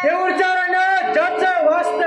તે ઉર્જાને જજ વાસ્તવ